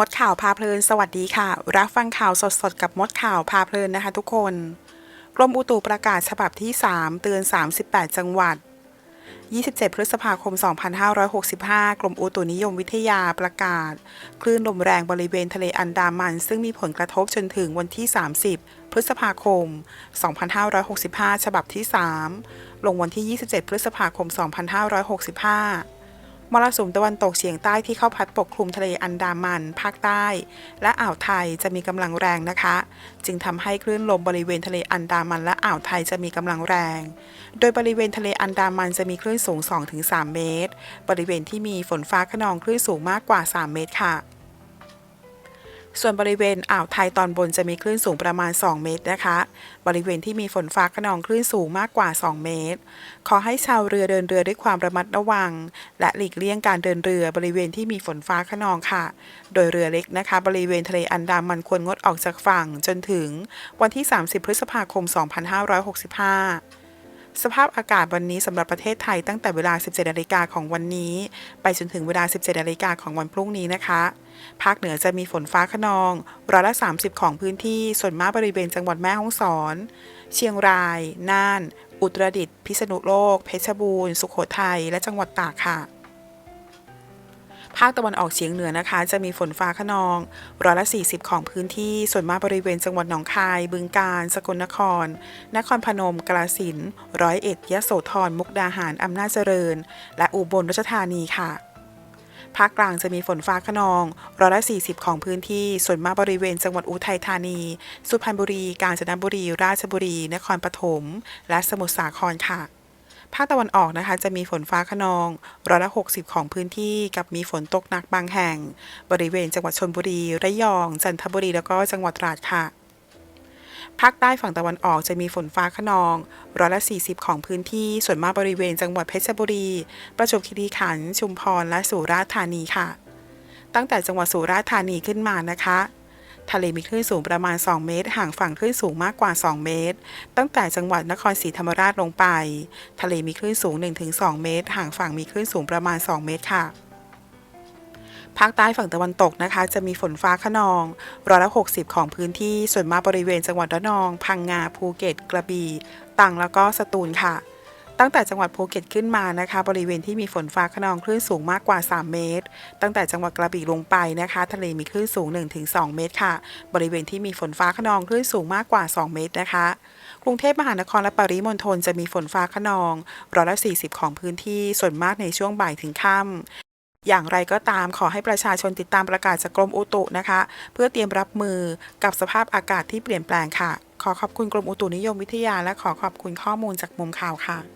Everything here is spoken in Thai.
มดข่าวพาเพลิน สวัสดีค่ะ รับฟังข่าวสดๆ กับมดข่าวพาเพลินนะคะทุกคน กรมอุตุประกาศฉบับที่ 3 เตือน 38 จังหวัด 27 พฤษภาคม 2565 กรมอุตุนิยมวิทยาประกาศ คลื่นลมแรงบริเวณทะเลอันดามัน ซึ่งมีผลกระทบจนถึงวันที่ 30 พฤษภาคม 2565 ฉบับที่ 3 ลงวันที่ 27 พฤษภาคม 2565 มรสุมตะวันตกเฉียงใต้ที่เข้าพัดปกคลุมทะเลอันดามัน ภาคใต้ และอ่าวไทยจะมีกำลังแรงนะคะ จึงทำให้คลื่นลมบริเวณทะเลอันดามันและอ่าวไทยจะมีกำลังแรง โดยบริเวณทะเลอันดามันจะมีคลื่นสูง 2-3 เมตร บริเวณที่มีฝนฟ้าขนองคลื่นสูงมากกว่า 3 เมตรค่ะ ส่วนบริเวณอ่าวไทยตอนบนจะมีคลื่นสูงประมาณ 2 เมตรนะคะ บริเวณที่มีฝนฟ้าขนองคลื่นสูงมากกว่า 2 เมตร ขอให้ชาวเรือเดินเรือด้วยความระมัดระวัง และหลีกเลี่ยงการเดินเรือบริเวณที่มีฝนฟ้าขนองค่ะ โดยเรือเล็กนะคะ บริเวณทะเลอันดามันควรงดออกจากฝั่งจนถึงวันที่ 30 พฤษภาคม 2565 สภาพอากาศวันนี้สำหรับประเทศไทยตั้งแต่เวลา 17นาฬิกาของวันนี้ ไปจนถึงเวลา 17นาฬิกาของวันพรุ่งนี้นะคะ ภาคเหนือจะมีฝนฟ้าขนองร้อยละ 30 ของพื้นที่ส่วนมากบริเวณจังหวัดแม่ฮ่องสอน เชียงราย น่าน อุตรดิตถ์พิษณุโลก เพชรบูรณ์ สุโขทัยและจังหวัดตากค่ะ ภาคตะวันออกเฉียงเหนือนะคะ จะมีฝนฟ้าขนองร้อยละ 40 ของพื้นที่ส่วนมากบริเวณจังหวัดหนองคาย บึงกาฬสกลนคร นครพนม กาฬสินร้อยเอ็ดยะโสธรมุกดาหารอำนาจเจริญ และอุบลราชธานีค่ะภาคกลางจะมีฝนฟ้าขนองร้อยละ 40 ของพื้นที่ ส่วนมากบริเวณจังหวัดอุทัยธานี สุพรรณบุรี กาญจนบุรี ราชบุรี นครปฐม และสมุทรสาครค่ะ ภาคตะวันออกนะคะ จะมีฝนฟ้าขนองร้อยละ 60 ของพื้นที่กับมีฝนตกหนักบางแห่ง บริเวณจังหวัดชลบุรี ระยอง จันทบุรีแล้วก็จังหวัดตราดค่ะภาคใต้ฝั่งตะวันออกจะมีฝนฟ้าขนองร้อยละ 40 ของพื้นที่ส่วนมากบริเวณจังหวัดเพชรบุรี ประจวบคีรีขันธ์ชุมพรและสุราษฎร์ธานีค่ะ ตั้งแต่จังหวัดสุราษฎร์ธานีขึ้นมานะคะ ทะเลมีคลื่นสูงประมาณ 2 เมตร ห่างฝั่งคลื่นสูงมากกว่า 2 เมตร ตั้งแต่จังหวัดนครศรีธรรมราชลงไป ทะเลมีคลื่นสูง 1-2 เมตร ห่างฝั่งมีคลื่นสูงประมาณ 2 เมตรค่ะภาคใต้ฝั่งตะวันตกนะคะ จะมีฝนฟ้าขนองร้อยละ60 ของพื้นที่ส่วนมากบริเวณจังหวัดระนอง พังงาภูเก็ต กระบี่ตรังแล้วก็สตูลค่ะ ตั้งแต่จังหวัดภูเก็ตขึ้นมานะคะ บริเวณที่มีฝนฟ้าขนองคลื่นสูงมากกว่า 3 เมตร ตั้งแต่จังหวัดกระบี่ลงไปนะคะ ทะเลมีคลื่นสูง 1-2 เมตรค่ะ บริเวณที่มีฝนฟ้าขนองคลื่นสูงมากกว่า 2 เมตรนะคะ กรุงเทพมหานครและปริมณฑลจะมีฝนฟ้าขนองร้อยละ40 ของพื้นที่ส่วนมากในช่วงบ่ายถึงค่ำอย่างไรก็ตามขอให้ประชาชนติดตามประกาศจากกรมอุตุนะคะ เพื่อเตรียมรับมือกับสภาพอากาศที่เปลี่ยนแปลงค่ะ ขอขอบคุณกรมอุตุนิยมวิทยาและขอขอบคุณข้อมูลจากมุมข่าวค่ะ